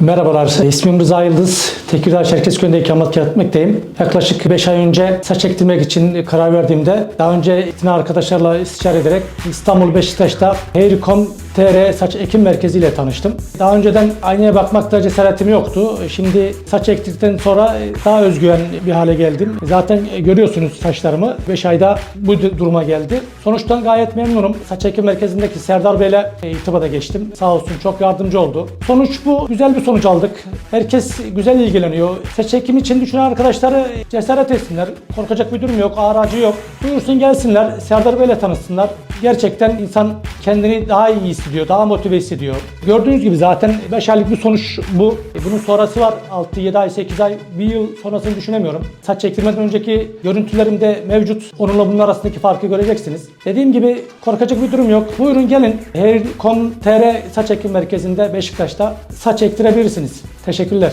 Merhabalar, ismim Rıza Yıldız. Tekirdağ Çerkezköy'ünde ikamet etmekteyim. Yaklaşık 5 ay önce saç ektirmek için karar verdiğimde daha önce ikna arkadaşlarla istişare ederek İstanbul Beşiktaş'ta Hair.com TR saç ekim merkezi ile tanıştım. Daha önceden aynaya bakmakta cesaretim yoktu. Şimdi saç ektirdikten sonra daha özgüven bir hale geldim. Zaten görüyorsunuz saçlarımı. 5 ayda bu duruma geldi. Sonuçtan gayet memnunum. Saç ekim merkezindeki Serdar Bey'le irtibata geçtim. Sağ olsun çok yardımcı oldu. Sonuç bu. Güzel bir sonuç aldık. Herkes güzel ilgileniyor. Saç ekimi için düşünen arkadaşları cesaret etsinler. Korkacak bir durum yok. Ağracı yok. Buyursun gelsinler. Serdar Bey'le tanışsınlar. Gerçekten insan kendini daha iyi hissediyor. Daha motive hissediyor. Gördüğünüz gibi zaten 5 aylık bir sonuç bu. E, Bunun sonrası var. 6-7 ay, 8 ay, bir yıl sonrasını düşünemiyorum. Saç çektirmeden önceki görüntülerimde mevcut. Onunla bunun arasındaki farkı göreceksiniz. Dediğim gibi korkacak bir durum yok. Buyurun gelin. Hair.com.tr saç ekim merkezinde Beşiktaş'ta saç ektirebilirsiniz. Teşekkürler.